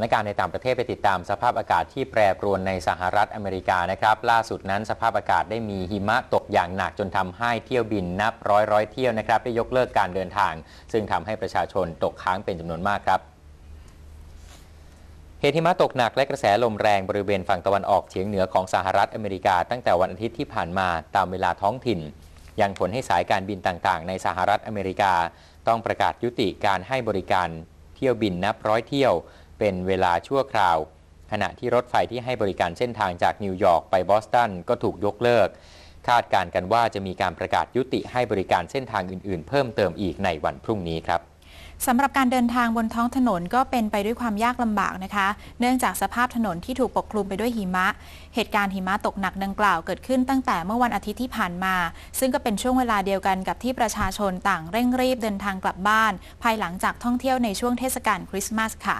ถานการณ์ในต่างประเทศไปติดตามสภาพอากาศที่แปรปรวนในสหรัฐอเมริกานะครับ ล่าสุดนั้นสภาพอากาศได้มีหิมะตกอย่างหนักจนทำให้เที่ยวบินนับร้อยร้อยเที่ยวนะครับ ได้ยกเลิกการเดินทาง ซึ่งทำให้ประชาชนตกค้างเป็นจำนวนมากครับเหตุหิมะตกหนักและกระแสลมแรงบริเวณฝั่งตะวันออกเฉียงเหนือของสหรัฐอเมริกา ตั้งแต่วันอาทิตย์ที่ผ่านมาตามเวลาท้องถิ่น ยังผลให้สายการบินต่างๆ ในสหรัฐอเมริกา ต้องประกาศยุติการให้บริการเที่ยวบินนับร้อยเที่ยว เป็นเวลาชั่วคราว ขณะที่รถไฟที่ให้บริการเส้นทางจากนิวยอร์กไปบอสตันก็ถูกยกเลิก คาดการกันว่าจะมีการประกาศยุติให้บริการเส้นทางอื่น ๆ เพิ่มเติมอีกในวันพรุ่งนี้ครับสำหรับการเดินทางบนท้องถนนก็เป็นไปด้วยความยากลำบากนะคะ เนื่องจากสภาพถนนที่ถูกปกคลุมไปด้วยหิมะ เหตุการณ์หิมะตกหนักดังกล่าวเกิดขึ้นตั้งแต่เมื่อวันอาทิตย์ที่ผ่านมา ซึ่งก็เป็นช่วงเวลาเดียวกันกับที่ประชาชนต่างเร่งรีบเดินทางกลับบ้าน ภายหลังจากท่องเที่ยวในช่วงเทศกาลคริสต์มาสค่ะ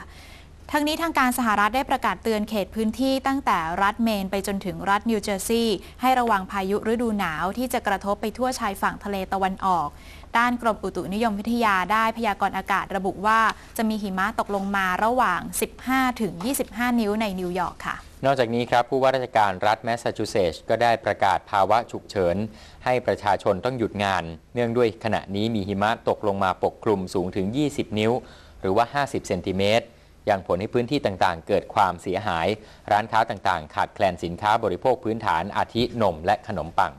ทั้งนี้ทางการสหรัฐได้ประกาศเตือนเขตพื้นที่ตั้งแต่รัฐเมนไปจนถึงรัฐนิวเจอร์ซีย์ให้ระวังพายุฤดูหนาวที่จะกระทบไปทั่วชายฝั่งทะเลตะวันออก ด้านกรมอุตุนิยมวิทยาได้พยากรณ์อากาศระบุว่าจะมีหิมะตกลงมาระหว่าง 15ถึง25 นิ้วในนิวยอร์กค่ะนอกจากนี้ครับ ผู้ว่าราชการรัฐแมสซาชูเซตส์ก็ได้ประกาศภาวะฉุกเฉิน ให้ประชาชนต้องหยุดงาน เนื่องด้วยขณะนี้มีหิมะตกลงมาปกคลุมสูงถึง 20 นิ้ว หรือว่า 50 เซนติเมตร ยังผลให้พื้นที่ต่างๆ เกิดความเสียหาย ร้านค้าต่างๆ ขาดแคลนสินค้าบริโภคพื้นฐานอาทินมและขนมปัง